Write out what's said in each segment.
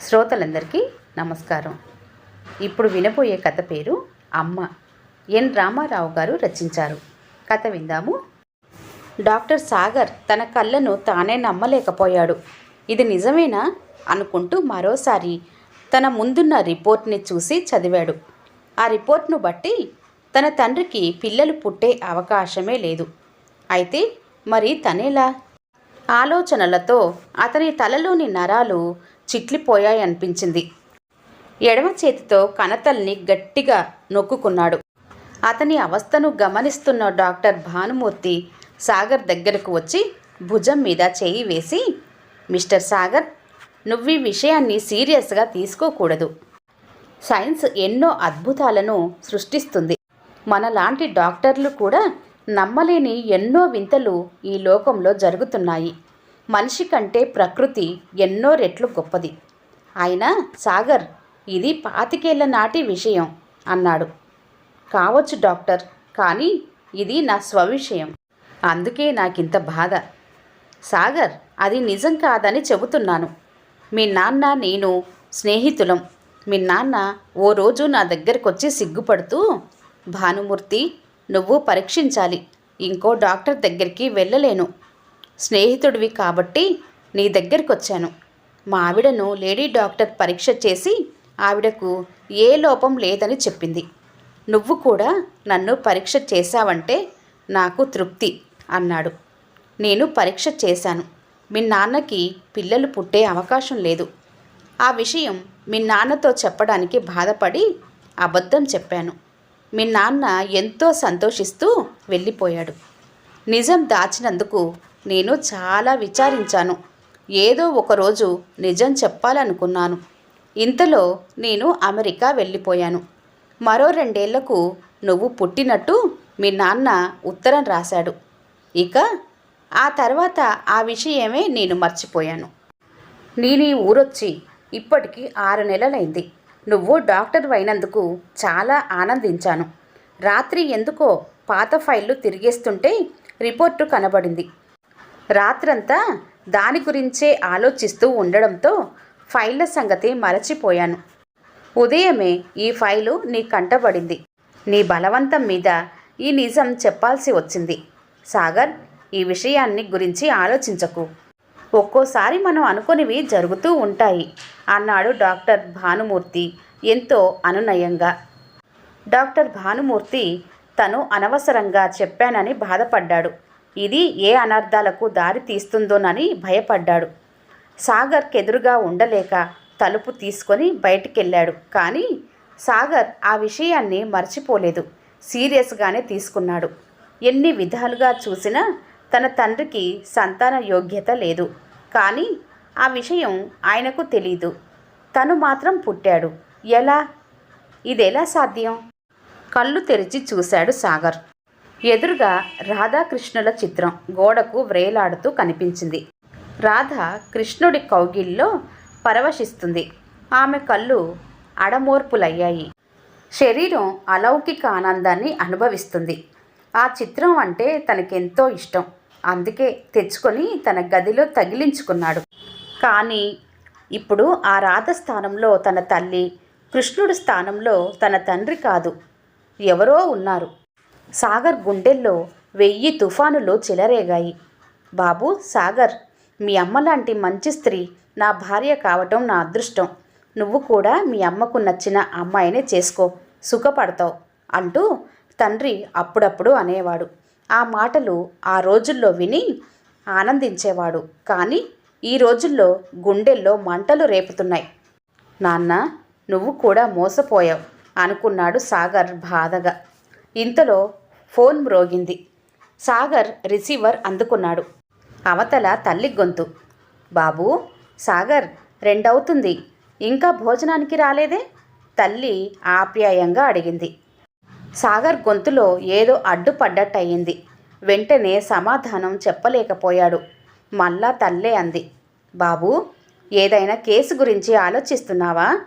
శ్రోతలందరికీ నమస్కారం. ఇప్పుడు వినబోయే కథ పేరు అమ్మ. ఎన్ రామారావు గారు రచించారు. కథ విందాము. డాక్టర్ సాగర్ తన కళ్ళను తానే నమ్మలేకపోయాడు. ఇది నిజమేనా? అనుకుంటూ మరోసారి తన ముందున్న రిపోర్ట్ని చూసి చదివాడు. ఆ రిపోర్ట్ను బట్టి తన తండ్రికి పిల్లలు పుట్టే అవకాశమే లేదు. అయితే మరి తనేలా? ఆలోచనలతో అతని తలలోని నరాలు చిట్లిపోయాయనిపించింది. ఎడమ చేతితో కనతల్ని గట్టిగా నొక్కుకున్నాడు. అతని అవస్థను గమనిస్తున్న డాక్టర్ భానుమూర్తి సాగర్ దగ్గరకు వచ్చి భుజం మీద చేయి వేసి మిస్టర్ సాగర్ నువ్వు ఈ విషయాన్ని సీరియస్గా తీసుకోకూడదు. సైన్స్ ఎన్నో అద్భుతాలను సృష్టిస్తుంది. మనలాంటి డాక్టర్లు కూడా నమ్మలేని ఎన్నో వింతలు ఈ లోకంలో జరుగుతున్నాయి. మనిషి కంటే ప్రకృతి ఎన్నో రెట్లు గొప్పది. అయినా సాగర్ ఇది పాతికేళ్ళ నాటి విషయం అన్నాడు. కావచ్చు డాక్టర్ కానీ ఇది నా స్వవిషయం. అందుకే నాకింత బాధ. సాగర్ అది నిజం కాదని చెబుతున్నాను. మీ నాన్న నేను స్నేహితులం. మీ నాన్న ఓ రోజు నా దగ్గరకు వచ్చి సిగ్గుపడుతూ భానుమూర్తి నువ్వు పరీక్షించాలి. ఇంకో డాక్టర్ దగ్గరికి వెళ్ళలేను. స్నేహితుడివి కాబట్టి నీ దగ్గరికి వచ్చాను మా ఆవిడను లేడీ డాక్టర్ పరీక్ష చేసి ఆవిడకు ఏ లోపం లేదని చెప్పింది. నువ్వు కూడా నన్ను పరీక్ష చేశావంటే నాకు తృప్తి అన్నాడు. నేను పరీక్ష చేశాను. మీ నాన్నకి పిల్లలు పుట్టే అవకాశం లేదు. ఆ విషయం మీ నాన్నతో చెప్పడానికి బాధపడి అబద్ధం చెప్పాను. మీ నాన్న ఎంతో సంతోషిస్తూ వెళ్ళిపోయాడు. నిజం దాచినందుకు నేను చాలా విచారించాను. ఏదో ఒకరోజు నిజం చెప్పాలనుకున్నాను. ఇంతలో నేను అమెరికా వెళ్ళిపోయాను. మరో రెండేళ్ళకు నువ్వు పుట్టినట్టు మీ నాన్న ఉత్తరం రాశాడు. ఇక ఆ తర్వాత ఆ విషయమే నేను మర్చిపోయాను. నేను ఈ ఊరొచ్చి ఇప్పటికి ఆరు నెలలైంది. నువ్వు డాక్టర్ అయినందుకు చాలా ఆనందించాను. రాత్రి ఎందుకో పాత ఫైళ్ళు తిరిగేస్తుంటే రిపోర్టు కనబడింది. రాత్రంతా దాని గురించే ఆలోచిస్తూ ఉండడంతో ఫైళ్ళ సంగతి మరచిపోయాను. ఉదయమే ఈ ఫైలు నీ కంటబడింది. నీ బలవంతం మీద ఈ నిజం చెప్పాల్సి వచ్చింది. సాగర్ ఈ విషయాన్ని గురించి ఆలోచించకు. ఒక్కోసారి మనం అనుకునివి జరుగుతూ ఉంటాయి అన్నాడు డాక్టర్ భానుమూర్తి ఎంతో అనునయంగా. డాక్టర్ భానుమూర్తి తను అనవసరంగా చెప్పానని బాధపడ్డాడు. ఇది ఏ అనర్థాలకు దారి తీస్తుందోనని భయపడ్డాడు. సాగర్కెదురుగా ఉండలేక తలుపు తీసుకొని బయటికెళ్ళాడు. కానీ సాగర్ ఆ విషయాన్ని మర్చిపోలేదు. సీరియస్గానే తీసుకున్నాడు. ఎన్ని విధాలుగా చూసినా తన తండ్రికి సంతాన యోగ్యత లేదు. కానీ ఆ విషయం ఆయనకు తెలీదు. తను మాత్రం పుట్టాడు. ఎలా? ఇదెలా సాధ్యం? కళ్ళు తెరిచి చూశాడు సాగర్. ఎదురుగా రాధాకృష్ణుల చిత్రం గోడకు వ్రేలాడుతూ కనిపించింది. రాధ కృష్ణుడి కౌగిల్లో పరవశిస్తుంది. ఆమె కళ్ళు అడమోర్పులయ్యాయి. శరీరం అలౌకిక ఆనందాన్ని అనుభవిస్తుంది. ఆ చిత్రం అంటే తనకెంతో ఇష్టం. అందుకే తెచ్చుకొని తన గదిలో తగిలించుకున్నాడు. కానీ ఇప్పుడు ఆ రాధ స్థానంలో తన తల్లి కృష్ణుడి స్థానంలో తన తండ్రి కాదు. ఎవరో ఉన్నారు. సాగర్ గుండెల్లో వెయ్యి తుఫానులు చెలరేగాయి. బాబు సాగర్ మీ అమ్మ లాంటి మంచి స్త్రీ నా భార్య కావటం నా అదృష్టం. నువ్వు కూడా మీ అమ్మకు నచ్చిన అమ్మాయినే చేసుకో సుఖపడతావు అంటూ తండ్రి అప్పుడప్పుడు అనేవాడు. ఆ మాటలు ఆ రోజుల్లో విని ఆనందించేవాడు. కానీ ఈ రోజుల్లో గుండెల్లో మంటలు రేపుతున్నాయి. నాన్న నువ్వు కూడా మోసపోయావు అనుకున్నాడు సాగర్ బాధగా. ఇంతలో ఫోన్ మ్రోగింది. సాగర్ రిసీవర్ అందుకున్నాడు. అవతల తల్లి గొంతు. బాబూ సాగర్ రెండవుతుంది. ఇంకా భోజనానికి రాలేదే? తల్లి ఆప్యాయంగా అడిగింది. సాగర్ గొంతులో ఏదో అడ్డుపడ్డట్టయింది. వెంటనే సమాధానం చెప్పలేకపోయాడు. మళ్ళా తల్లే అంది. బాబూ ఏదైనా కేసు గురించి ఆలోచిస్తున్నావా?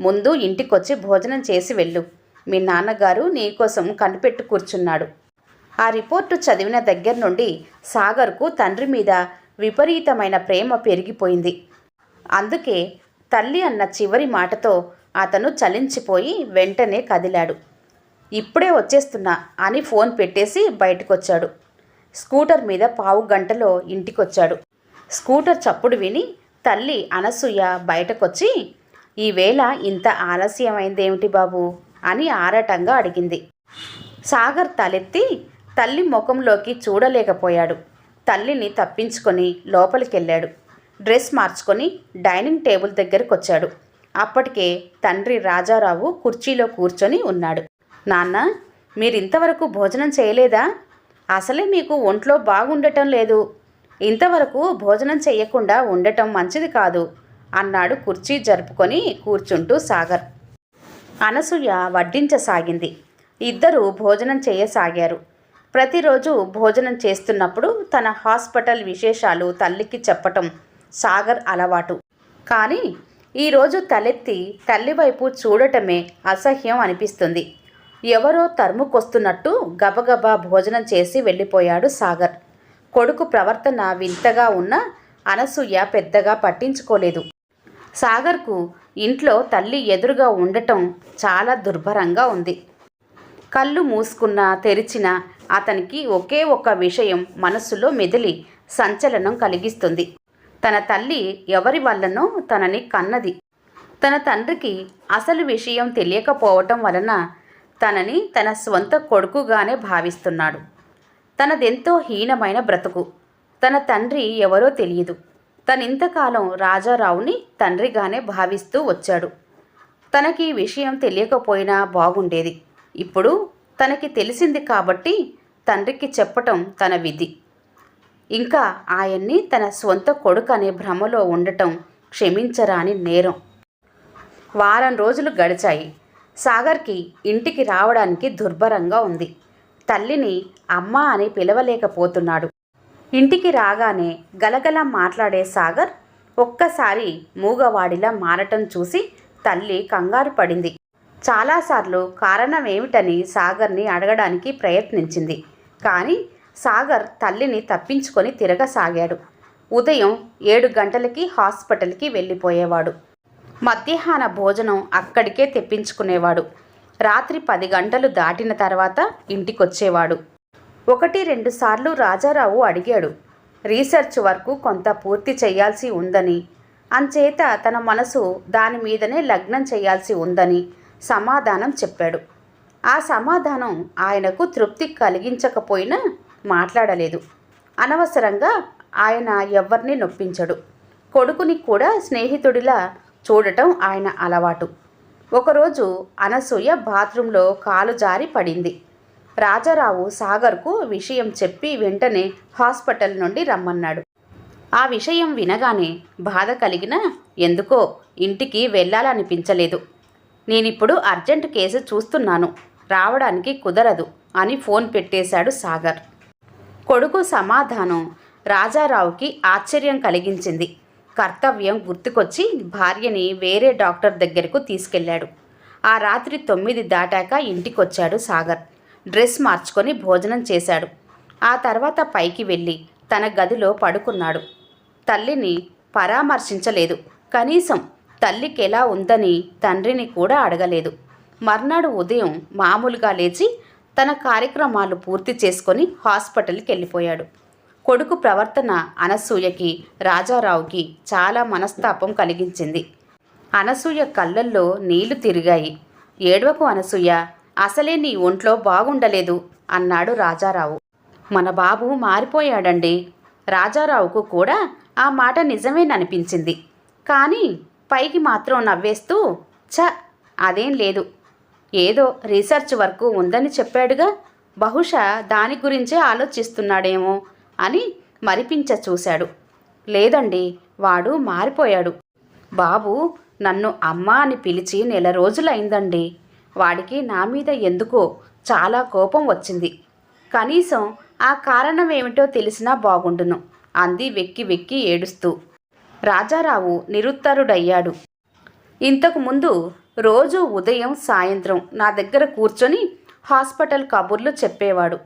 ముందు ఇంటికొచ్చి భోజనం చేసి వెళ్ళు. మీ నాన్నగారు నీకోసం కనిపెట్టు కూర్చున్నాడు. ఆ రిపోర్టు చదివిన దగ్గర నుండి సాగర్కు తండ్రి మీద విపరీతమైన ప్రేమ పెరిగిపోయింది. అందుకే తల్లి అన్న చివరి మాటతో అతను చలించిపోయి వెంటనే కదిలాడు. ఇప్పుడే వచ్చేస్తున్నా అని ఫోన్ పెట్టేసి బయటకొచ్చాడు. స్కూటర్ మీద పావు గంటలో ఇంటికొచ్చాడు. స్కూటర్ చప్పుడు విని తల్లి అనసూయ బయటకొచ్చి ఈవేళ ఇంత ఆలస్యమైందేమిటి బాబు? అని ఆరాటంగా అడిగింది. సాగర్ తలెత్తి తల్లి ముఖంలోకి చూడలేకపోయాడు. తల్లిని తప్పించుకొని లోపలికెళ్ళాడు. డ్రెస్ మార్చుకొని డైనింగ్ టేబుల్ దగ్గరకు వచ్చాడు అప్పటికే తండ్రి రాజారావు కుర్చీలో కూర్చొని ఉన్నాడు. నాన్న మీరింతవరకు భోజనం చేయలేదా? అసలే మీకు ఒంట్లో బాగుండటం లేదు. ఇంతవరకు భోజనం చేయకుండా ఉండటం మంచిది కాదు అన్నాడు కుర్చీ జరుపుకొని కూర్చుంటూ సాగర్. అనసూయ వడ్డించసాగింది. ఇద్దరూ భోజనం చేయసాగారు. ప్రతిరోజు భోజనం చేస్తున్నప్పుడు తన హాస్పిటల్ విశేషాలు తల్లికి చెప్పటం సాగర్ అలవాటు. కానీ ఈరోజు తలెత్తి తల్లివైపు చూడటమే అసహ్యం అనిపిస్తుంది. ఎవరో తరుముకొస్తున్నట్టు గబగబా భోజనం చేసి వెళ్ళిపోయాడు సాగర్. కొడుకు ప్రవర్తన వింతగా ఉన్న అనసూయ పెద్దగా పట్టించుకోలేదు. సాగర్కు ఇంట్లో తల్లి ఎదురుగా ఉండటం చాలా దుర్భరంగా ఉంది. కళ్ళు మూసుకున్నా తెరిచినా అతనికి ఒకే ఒక్క విషయం మనస్సులో మెదిలి సంచలనం కలిగిస్తుంది. తన తల్లి ఎవరి వల్లనో తనని కన్నది. తన తండ్రికి అసలు విషయం తెలియకపోవటం వలన తనని తన స్వంత కొడుకుగానే భావిస్తున్నాడు. తనదెంతో హీనమైన బ్రతుకు. తన తండ్రి ఎవరో తెలియదు. తనింతకాలం రాజారావుని తండ్రిగానే భావిస్తూ వచ్చాడు. తనకి ఈ విషయం తెలియకపోయినా బాగుండేది. ఇప్పుడు తనకి తెలిసింది కాబట్టి తండ్రికి చెప్పటం తన విధి. ఇంకా ఆయన్ని తన స్వంత కొడుకు అనే భ్రమలో ఉండటం క్షమించరాని నేరం. వారం రోజులు గడిచాయి. సాగర్కి ఇంటికి రావడానికి దుర్భరంగా ఉంది. తల్లిని అమ్మ అని పిలవలేకపోతున్నాడు. ఇంటికి రాగానే గలగల మాట్లాడే సాగర్ ఒక్కసారి మూగవాడిలా మారటం చూసి తల్లి కంగారు పడింది. చాలాసార్లు కారణం ఏమిటని సాగర్ని అడగడానికి ప్రయత్నించింది. కానీ సాగర్ తల్లిని తప్పించుకొని తిరగసాగాడు. ఉదయం ఏడు గంటలకి హాస్పిటల్కి వెళ్ళిపోయేవాడు. మధ్యాహ్న భోజనం అక్కడికే తెప్పించుకునేవాడు. రాత్రి పది గంటలు దాటిన తర్వాత ఇంటికొచ్చేవాడు. ఒకటి రెండు సార్లు రాజారావు అడిగాడు. రీసెర్చ్ వరకు కొంత పూర్తి చేయాల్సి ఉందని. అంచేత తన మనసు దాని మీదనే లగ్నం చేయాల్సి ఉందని సమాధానం చెప్పాడు. ఆ సమాధానం ఆయనకు తృప్తి కలిగించకపోయినా మాట్లాడలేదు. అనవసరంగా ఆయన ఎవరిని నొప్పించడు. కొడుకుని కూడా స్నేహితుడిలా చూడటం ఆయన అలవాటు. ఒకరోజు అనసూయ బాత్రూంలో కాలు జారి పడింది. రాజారావు సాగర్కు విషయం చెప్పి వెంటనే హాస్పిటల్ నుండి రమ్మన్నాడు. ఆ విషయం వినగానే బాధ కలిగిన ఎందుకో ఇంటికి వెళ్ళాలనిపించలేదు. నేనిప్పుడు అర్జెంట్ కేసు చూస్తున్నాను. రావడానికి కుదరదు అని ఫోన్ పెట్టేశాడు సాగర్. కొడుకు సమాధానం రాజారావుకి ఆశ్చర్యం కలిగించింది. కర్తవ్యం గుర్తుకొచ్చి భార్యని వేరే డాక్టర్ దగ్గరకు తీసుకెళ్ళాడు. ఆ రాత్రి తొమ్మిది దాటాక ఇంటికొచ్చాడు సాగర్. డ్రెస్ మార్చుకొని భోజనం చేశాడు. ఆ తర్వాత పైకి వెళ్ళి తన గదిలో పడుకున్నాడు. తల్లిని పరామర్శించలేదు. కనీసం తల్లికి ఎలా ఉందని తండ్రిని కూడా అడగలేదు. మర్నాడు ఉదయం మామూలుగా లేచి తన కార్యక్రమాలు పూర్తి చేసుకొని హాస్పిటల్కి వెళ్ళిపోయాడు. కొడుకు ప్రవర్తన అనసూయకి రాజారావుకి చాలా మనస్తాపం కలిగించింది. అనసూయ కళ్ళల్లో నీళ్ళు తిరిగాయి. ఏడవకు అనసూయ అసలే నీ ఒంట్లో బాగుండలేదు అన్నాడు రాజారావు. మన బాబు మారిపోయాడండి. రాజారావుకు కూడా ఆ మాట నిజమేననిపించింది. కానీ పైకి మాత్రం నవ్వేస్తూ ఛ! అదేం లేదు. ఏదో రీసెర్చ్ వర్క్ ఉందని చెప్పాడుగా. బహుశా దాని గురించే ఆలోచిస్తున్నాడేమో అని మరిపించ చూశాడు. లేదండి వాడు మారిపోయాడు. బాబు నన్ను అమ్మ అని పిలిచి నెల రోజులైందండి. వాడికి నా మీద ఎందుకో చాలా కోపం వచ్చింది. కనీసం ఆ కారణం ఏమిటో తెలిసినా బాగుండును అంది వెక్కి వెక్కి ఏడుస్తూ. రాజారావు నిరుత్తరుడయ్యాడు. ఇంతకుముందు రోజు ఉదయం సాయంత్రం నా దగ్గర కూర్చొని హాస్పిటల్ కబుర్లు చెప్పేవాడు.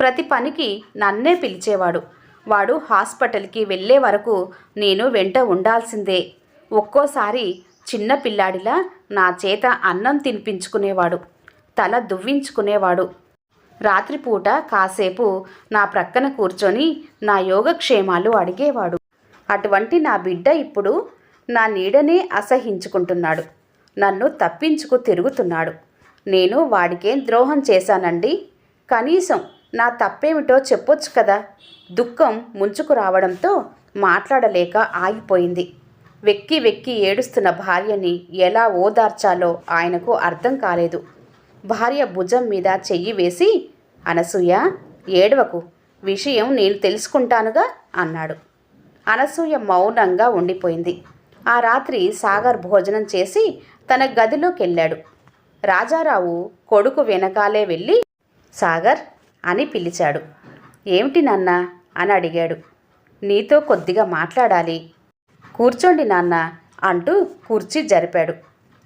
ప్రతి పనికి నన్నే పిలిచేవాడు. వాడు హాస్పిటల్కి వెళ్ళే వరకు నేను వెంట ఉండాల్సిందే. ఒక్కోసారి చిన్న పిల్లాడిలా నా చేత అన్నం తినిపించుకునేవాడు తల దువ్వించుకునేవాడు. రాత్రిపూట కాసేపు నా ప్రక్కన కూర్చొని నా యోగక్షేమాలు అడిగేవాడు. అటువంటి నా బిడ్డ ఇప్పుడు నా నీడనే అసహించుకుంటున్నాడు. నన్ను తప్పించుకు తిరుగుతున్నాడు. నేను వాడికేం ద్రోహం చేశానండి? కనీసం నా తప్పేమిటో చెప్పొచ్చు కదా? దుఃఖం ముంచుకు రావడంతో మాట్లాడలేక ఆగిపోయింది. వెక్కి వెక్కి ఏడుస్తున్న భార్యని ఎలా ఓదార్చాలో ఆయనకు అర్థం కాలేదు. భార్య భుజం మీద చెయ్యి వేసి అనసూయ ఏడవకు. విషయం నేను తెలుసుకుంటానుగా అన్నాడు. అనసూయ మౌనంగా ఉండిపోయింది. ఆ రాత్రి సాగర్ భోజనం చేసి తన గదిలోకి వెళ్ళాడు రాజారావు కొడుకు వెనకాలే వెళ్ళి సాగర్ అని పిలిచాడు. ఏమిటి నాన్న? అని అడిగాడు. నీతో కొద్దిగా మాట్లాడాలి. కూర్చోండి నాన్న అంటూ కుర్చీ జరిపాడు.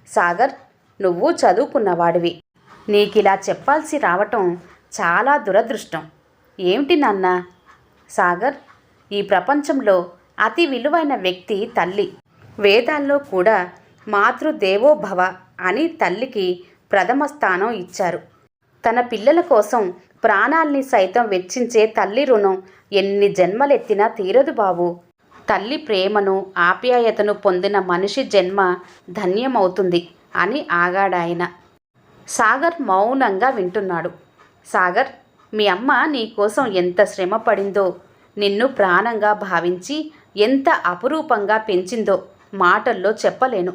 సాగర్ నువ్వు చదువుకున్నవాడివి. నీకిలా చెప్పాల్సి రావటం చాలా దురదృష్టం. ఏమిటి నాన్న? సాగర్ ఈ ప్రపంచంలో అతి విలువైన వ్యక్తి తల్లి. వేదాల్లో కూడా మాతృదేవోభవ అని తల్లికి ప్రథమ స్థానం ఇచ్చారు. తన పిల్లల కోసం ప్రాణాల్ని సైతం వెచ్చించే తల్లి రుణం ఎన్ని జన్మలెత్తినా తీరదు బాబు. తల్లి ప్రేమను ఆప్యాయతను పొందిన మనిషి జన్మ ధన్యమవుతుంది అని ఆగాడాయన. సాగర్ మౌనంగా వింటున్నాడు. సాగర్ మీ అమ్మ నీకోసం ఎంత శ్రమ పడిందో నిన్ను ప్రాణంగా భావించి ఎంత అపురూపంగా పెంచిందో మాటల్లో చెప్పలేను.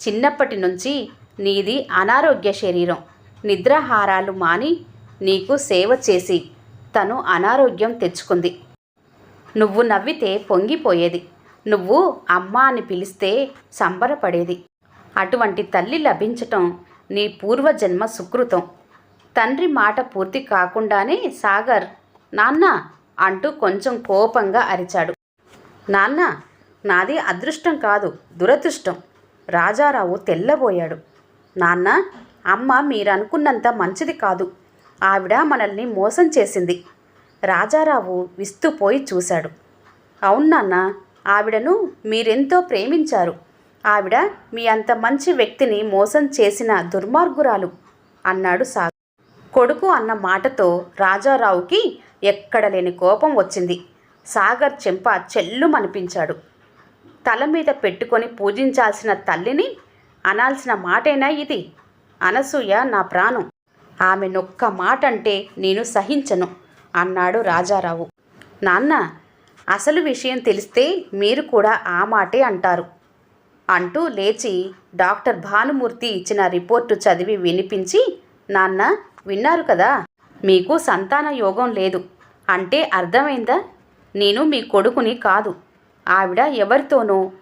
చిన్నప్పటి నుంచి నీది అనారోగ్య శరీరం. నిద్రాహారాలు మాని నీకు సేవ చేసి తను అనారోగ్యం తెచ్చుకుంది. నువ్వు నవ్వితే పొంగిపోయేది. నువ్వు అమ్మ అని పిలిస్తే సంబరపడేది. అటువంటి తల్లి లభించటం నీ పూర్వజన్మ సుకృతం. తండ్రి మాట పూర్తి కాకుండానే సాగర్ నాన్న అంటూ కొంచెం కోపంగా అరిచాడు. నాన్న నాది అదృష్టం కాదు దురదృష్టం. రాజారావు తెల్లబోయాడు. నాన్న అమ్మ మీరనుకున్నంత మంచిది కాదు. ఆవిడ మనల్ని మోసం చేసింది. రాజారావు విస్తుపోయి చూశాడు. అవును నాన్న ఆవిడను మీరెంతో ప్రేమించారు. ఆవిడ మీ అంత మంచి వ్యక్తిని మోసం చేసిన దుర్మార్గురాలు అన్నాడు సాగర్. కొడుకు అన్న మాటతో రాజారావుకి ఎక్కడ లేని కోపం వచ్చింది. సాగర్ చెంప చెల్లుమనిపించాడు. తల మీద పెట్టుకొని పూజించాల్సిన తల్లిని అనాల్సిన మాటేనా ఇది? అనసూయ నా ప్రాణం. ఆమె నొక్క మాట అంటే నేను సహించను. అన్నాడు రాజారావు. నాన్న అసలు విషయం తెలిస్తే మీరు కూడా ఆ మాటే అంటారు. అంటూ లేచి డాక్టర్ భానుమూర్తి ఇచ్చిన రిపోర్టు చదివి వినిపించి నాన్న విన్నారు కదా మీకు సంతాన యోగం లేదు. అంటే అర్థమైందా? నేను మీ కొడుకుని కాదు. ఆవిడ ఎవరితోనో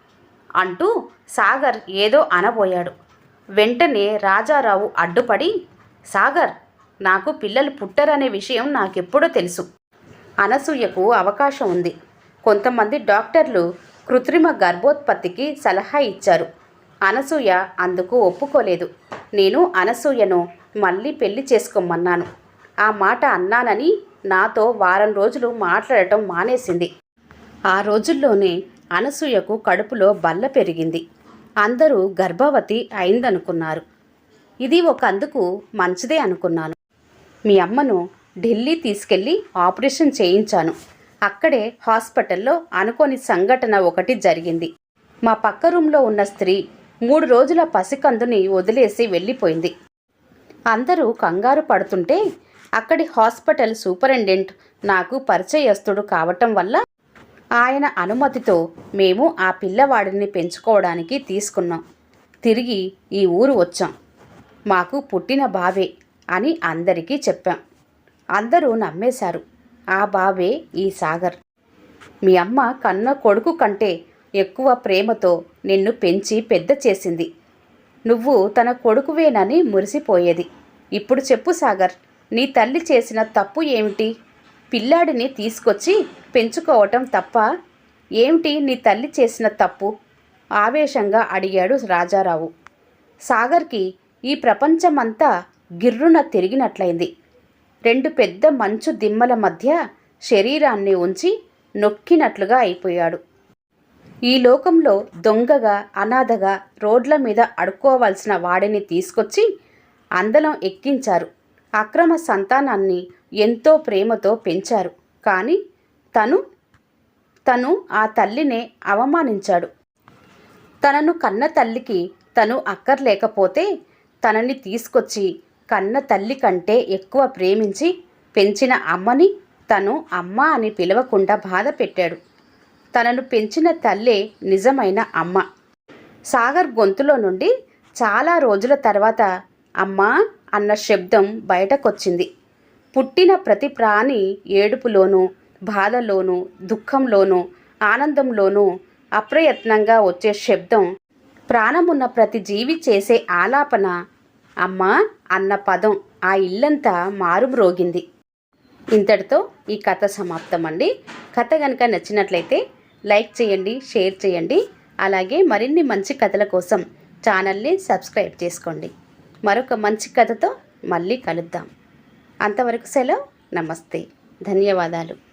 అంటూ సాగర్ ఏదో అనబోయాడు. వెంటనే రాజారావు అడ్డుపడి సాగర్ నాకు పిల్లలు పుట్టరనే విషయం నాకెప్పుడో తెలుసు. అనసూయకు అవకాశం ఉంది. కొంతమంది డాక్టర్లు కృత్రిమ గర్భోత్పత్తికి సలహా ఇచ్చారు. అనసూయ అందుకు ఒప్పుకోలేదు. నేను అనసూయను మళ్ళీ పెళ్ళి చేసుకోమన్నాను. ఆ మాట అన్నానని నాతో వారం రోజులు మాట్లాడటం మానేసింది. ఆ రోజుల్లోనే అనసూయకు కడుపులో బల్ల పెరిగింది. అందరూ గర్భవతి అయిందనుకున్నారు. ఇది ఒక అందుకు మంచిదే అనుకున్నాను. మీ అమ్మను ఢిల్లీ తీసుకెళ్ళి ఆపరేషన్ చేయించాను. అక్కడే హాస్పిటల్లో అనుకోని సంఘటన ఒకటి జరిగింది. మా పక్క రూమ్లో ఉన్న స్త్రీ మూడు రోజుల పసికందుని వదిలేసి వెళ్ళిపోయింది. అందరూ కంగారు పడుతుంటే అక్కడి హాస్పిటల్ సూపరింటెండెంట్ నాకు పరిచయస్తుడు కావటం వల్ల ఆయన అనుమతితో మేము ఆ పిల్లవాడిని పెంచుకోవడానికి తీసుకున్నాం. తిరిగి ఈ ఊరు వచ్చాం. మాకు పుట్టిన బావే. అని అందరికీ చెప్పాం. అందరూ నమ్మేశారు. ఆ బావే ఈ సాగర్. మీ అమ్మ కన్న కొడుకు కంటే ఎక్కువ ప్రేమతో నిన్ను పెంచి పెద్ద చేసింది. నువ్వు తన కొడుకువేనని మురిసిపోయేది. ఇప్పుడు చెప్పు సాగర్ నీ తల్లి చేసిన తప్పు ఏమిటి? పిల్లాడిని తీసుకొచ్చి పెంచుకోవటం తప్ప? ఏమిటి నీ తల్లి చేసిన తప్పు? ఆవేశంగా అడిగాడు రాజారావు. సాగర్కి ఈ ప్రపంచమంతా గిర్రున తిరిగినట్లయింది. రెండు పెద్ద మంచు దిమ్మల మధ్య శరీరాన్ని ఉంచి నొక్కినట్లుగా అయిపోయాడు. ఈ లోకంలో దొంగగా అనాథగా రోడ్ల మీద అడుక్కోవాల్సిన వాడిని తీసుకొచ్చి అందలం ఎక్కించారు. అక్రమ సంతానాన్ని ఎంతో ప్రేమతో పెంచారు. కానీ తను తను ఆ తల్లినే అవమానించాడు. తనను కన్న తల్లికి తను అక్కర్లేకపోతే తనని తీసుకొచ్చి కన్న తల్లి కంటే ఎక్కువ ప్రేమించి పెంచిన అమ్మని తను అమ్మ అని పిలవకుండా బాధ పెట్టాడు. తనను పెంచిన తల్లే నిజమైన అమ్మ. సాగర్ గొంతులో నుండి చాలా రోజుల తర్వాత అమ్మా అన్న శబ్దం బయటకొచ్చింది. పుట్టిన ప్రతి ప్రాణి ఏడుపులోనూ బాధలోనూ దుఃఖంలోనూ ఆనందంలోనూ అప్రయత్నంగా వచ్చే శబ్దం ప్రాణమున్న ప్రతి జీవి చేసే ఆలాపన అమ్మా అన్న పదం ఆ ఇల్లంతా మారుమ్రోగింది. ఇంతటితో ఈ కథ సమాప్తం అండి కథ కనుక నచ్చినట్లయితే లైక్ చేయండి షేర్ చేయండి. అలాగే మరిన్ని మంచి కథల కోసం ఛానల్ని సబ్స్క్రైబ్ చేసుకోండి. మరొక మంచి కథతో మళ్ళీ కలుద్దాం. అంతవరకు సెలవు. నమస్తే. ధన్యవాదాలు.